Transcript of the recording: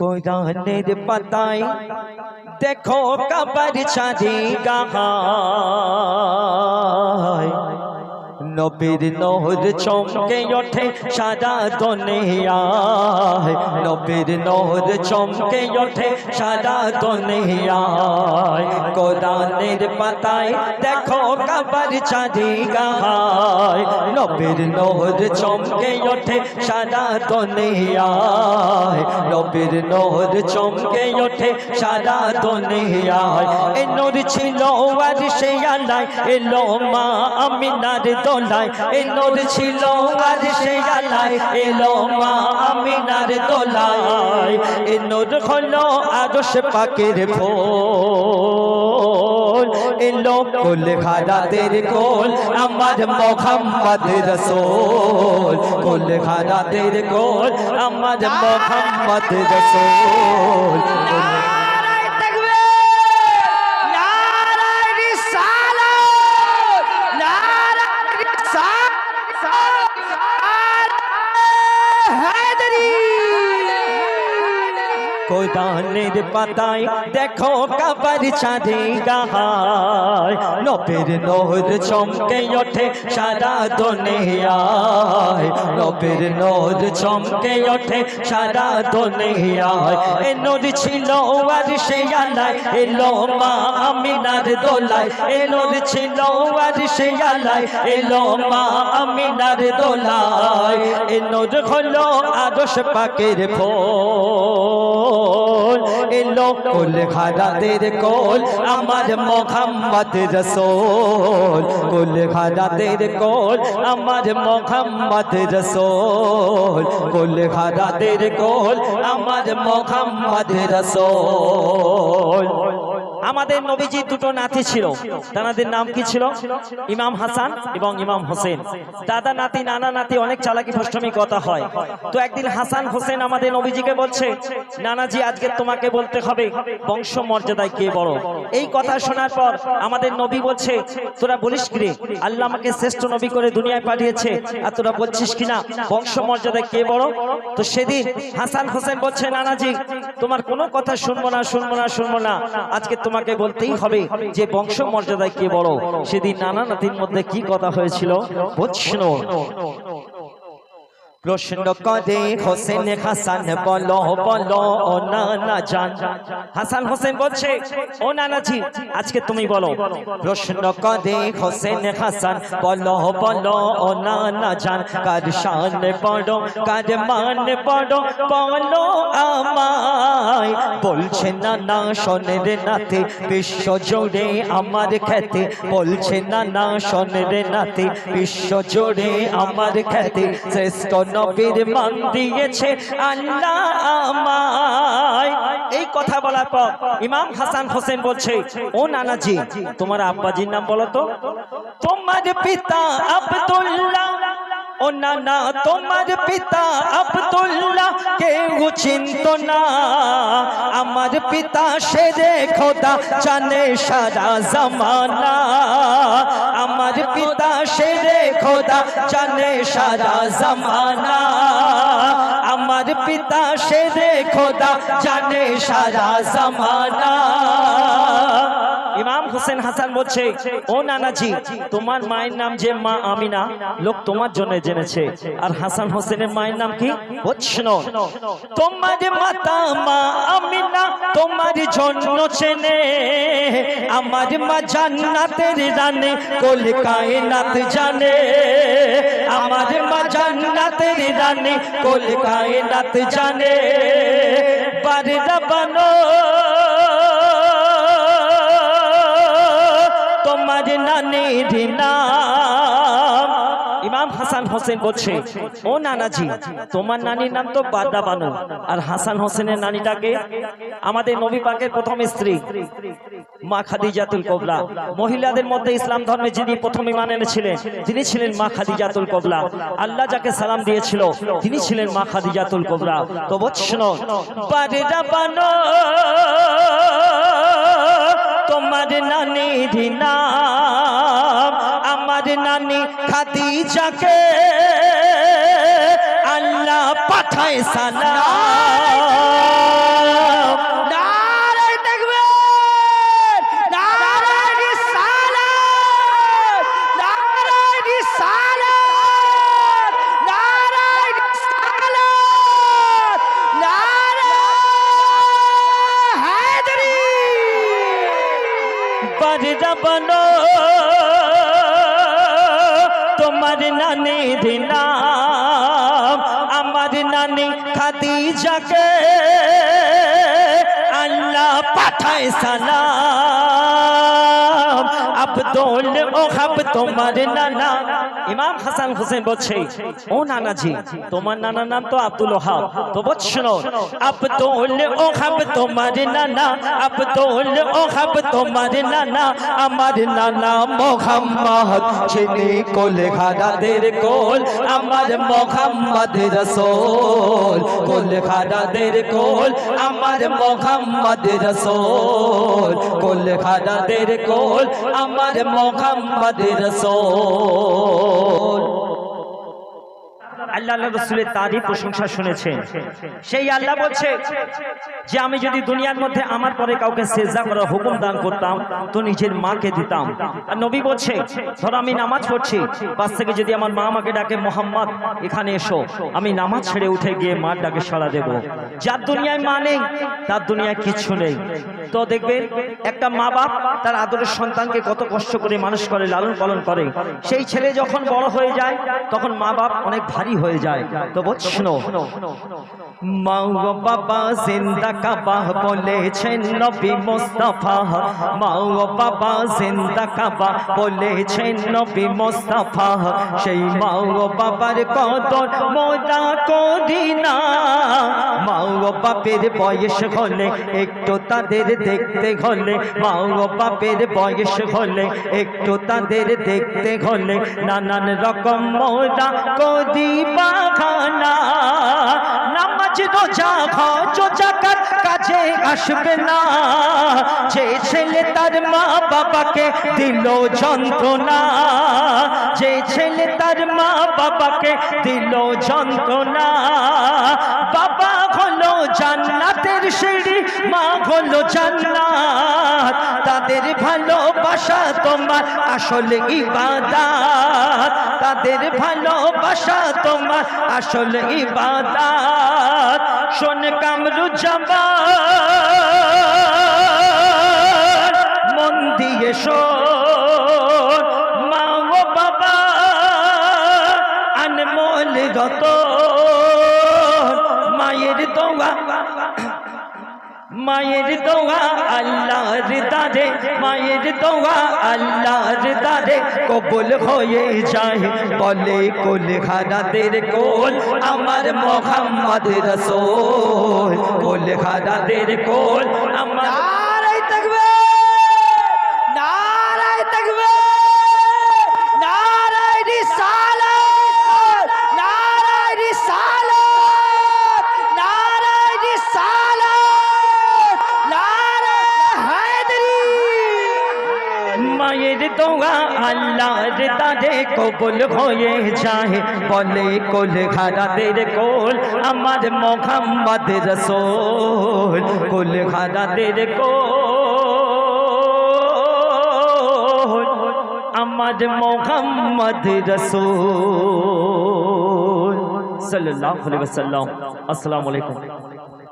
কোরআনের পাতায় দেখো কবর ছাড়ি গাহায় নবীর নহর চমকে ওঠে সারা দুনিয়ায় নবীর নহর চমকে ওঠে সারা দুনিয়ায় কোরআনের পাতায় দেখো কবর গাহায় নবীর নহর চমকে ওঠে সারা দুনিয়ায় নবীর নহর চমকে ওঠে সারা দুনিয়ায় এ নূর ছিল আর সে আলাই এলো মা আমিনার দোলায় এ নূর ছিল আর সে আলাই, এলো মা আমিনার দোলায়। এ নূর হলো আরশ পাকের ফুল এলো কুল খারাতের কোল, আমার মোহাম্মদ রসুল। কুল খারাতের কোল, আমার মোহাম্মদ রসুল নারায় তাকবীর! নারায় রিসালাত! নারায় রিসালাত! নারায় হায়দারি! কোরআনের পাতায় দেখো কবর ছাড়ে গাহায় নবের নোর চমকে ওঠে সারা দুনিয়ায়। নবের নোর চমকে ওঠে সারা দুনিয়ায়। এ নূর ছিল আর সে আলায় এলো মা আমিনার দোলায়। এ নূর ছিল আর সে আলায় এলো মা আমিনার দোলায়। এ নূর হলো আদর্শ পাকের ফুল এলো কুল খারাতের কোল আমার মোহাম্মদ রসুল। কুল খারাতের কোল আমার মোহাম্মদ রসুল। কুল খারাতের কোল আমার মোহাম্মদ রসুল। আমাদের নবীজি দুটো নাতি ছিল। তাদের নাম কি ছিল? ইমাম হাসান এবং ইমাম হোসেন। দাদা নাতি, নানা নাতি অনেক চালাকি ফষ্টমী কথা হয়। তো একদিন হাসান হোসেন আমাদের নবীজিকে বলছে, নানাজি, আজকে তোমাকে বলতে হবে, বংশ মর্যাদায় কে বড়? এই কথা শোনার পর আমাদের নবী বলছে, তোরা বলিস কি রে? আল্লাহ আমাকে শ্রেষ্ঠ নবী করে দুনিয়ায় পাঠিয়েছে। আর তোরা বলছিস কিনা বংশ মর্যাদায় কে বড়? তো সেদিন হাসান হোসেন বলছে, নানাজি, তোমার কোনো কথা শুনব না শুনব না শুনব না। আজকে তোমাকে বলতেই হবে যে বংশ মর্যাদায় কে বড়? সেদিন নানা নাতির মধ্যে কি কথা হয়েছিল? বুঝছ প্রশ্ন করে হোসেন হাসান বলো বলো ও নানা জান হাসান হোসেন বলছে ও নানাজি আজকে তুমি বলো প্রশ্ন করে হোসেন হাসান বলো বলো ও নানা জান কার শান বড় কার মান বড় বলো আমায় বলছে না না শোনের নাতে বিশ্ব জোড়ে আমার খ্যাতি বলছে না না শোনের নাতে বিশ্ব জোড়ে আমার খ্যাতি শ্রেষ্ঠ নবীর মান দিয়েছে আল্লাহ আমায়। এই কথা বলার পর ইমাম হাসান হোসেন বলছে ও নানাজি তোমার আব্বাজির নাম বলো তো? তোমার পিতা আব্দুল্লাহ। ও নানা তোমার পিতা আব্দুল্লাহ কেউ চিন্ত না। আমার পিতা শেরে খোদা জানে সারা জামানা। আমার পিতা শেরে খোদা জানে সারা জমানা। আমার পিতা শেরে খোদা জানে সারা জামানা। ইমাম হোসেন হাসান বলছে, ও নানাজি, তোমার মায়ের নাম যে মা আমিনা, লোক তোমার জন্য জেনেছে। আর হাসান হোসেনের মায়ের নাম কি? বুঝছ তোমার মাতা মা আমিনা, তোমার জন্য চেনে। আমার মা জান্নাতের রানে কোল কায়নাত জানে। আমার মা জান্নাতের রানে কোল কায়নাত জানে। বারদা বানো ইমাম হাসান হোসেন বলছে, ও নানাজি, তোমার নানির নাম তো বাদা বানু। আর হাসান হোসেনের নানিটাকে আমাদের নবী পাকের প্রথম স্ত্রী মা খাদিজাতুল কবলা। মহিলাদের মধ্যে ইসলাম ধর্মে যিনি প্রথম ইমান এনেছিলেন, তিনি ছিলেন মা খাদিজাতুল কবলা। আল্লাহ যাকে সালাম দিয়েছিল, তিনি ছিলেন মা খাদিজাতুল কবলা। তো বৎসন তোমার নানির নাম যাকে আল্লাহ পাঠায় সালাম। নারায় দেখবে নারায় সালাম তোমার নানির নাম আমার নানি খাদিজাকে আল্লাহ পাঠায় সালাম। আব্দুল ওহাব তোমার নানা। ইমাম হাসান হোসেন বলছে, ও নানাজি, তোমার নানার নাম তো আব্দুল ওহাব। তো বলছ আব্দুল ওহাব তোমার নানা। আব্দুল ওহাব তোমার নানা। আমার নানা মোহাম্মদ, যিনি কোল খাদাদের কোল। আমার মোহাম্মদ রসোল, কোল খাদাদের কোল। আমার মোহাম্মদ রসোল, কোল খাদাদের কোল। আমার মোহাম্মদ রসোল। আল্লাহ আল্লাহ রসুলের তারই প্রশংসা সেই আল্লাহ বলছে যে আমি যদি দুনিয়ার মধ্যে আমার পরে কাউকে সেজদা করার হুকুম দান করতাম, তো নিজের মাকে দিতাম। আর নবী বলছে, ধরো আমি নামাজ পড়ছি থেকে যদি আমার মা ডাকে, মোহাম্মদ, এখানে এসো, আমি নামাজ ছেড়ে উঠে গিয়ে মার ডাকে সাড়া দেব। যার দুনিয়ায় মা নেই, তার দুনিয়ায় কিছু নেই। তো দেখবেন, একটা মা বাপ তার আদরের সন্তানকে কত কষ্ট করে মানুষ করে, লালন পালন করে। সেই ছেলে যখন বড় হয়ে যায়, তখন মা বাপ অনেক ভারী হয়ে যায়। তো শোনো মা বাবা জিন্দা কাবা বলেছেন নবী মোস্তফা। মা বাবা জিন্দা কাবা বলেছেন নবী মোস্তফা। সেই মা বাবার কদর মোদা করি না। মা বাপের বয়স হলে একটু তাদের দেখতে হলে মা বাপের বয়স হলে একটু তাদের দেখতে হলে, নানান রকম মোদা করি বাখানা। নামাজ রোজা হজ জাকাত কাজে আসবে না। যে ছেলে তার মা বাবাকে দিল যন্ত্রণা, যে ছেলে তার মা বাবাকে দিল যন্ত্রণা। বাবা হলো জান্নাতের সিঁড়ি, মা হলো জান্নাত। তাদের ভালোবাসা তোমার আসলে ইবাদাত। তাদের ভালোবাসা তোমার আসলে ইবাদাত। শোন কামরু জামা মন দিয়ে শোন, মা ও বাবা। আনমোল রত মায়ের দোয়া মায়ের দোয়া আল্লাহর দারে, মায়ের দোয়া আল্লাহর দারে। কবুল হয়ে যায়, বলে কোল খাদাদের কোল আমার মোহাম্মদ রসোল। কোল খাদাদের কোল আমার নারায় থাকবে নারায় থাকবে নারায় রিসালাত নারায় রিসালাত নারায় রিসালাত নারায় হায়দারি মায়ের দোয়া আল্লাহর দারে কবুল হয়ে যায় বলে কোল খাদাদের কোল আমার মোহাম্মদ রসোল কোল খাদাদের কোল আমার মোহাম্মদ রসোল সাল্লাল্লাহু আলাইহি ওয়াসাল্লাম আসসালামু আলাইকুম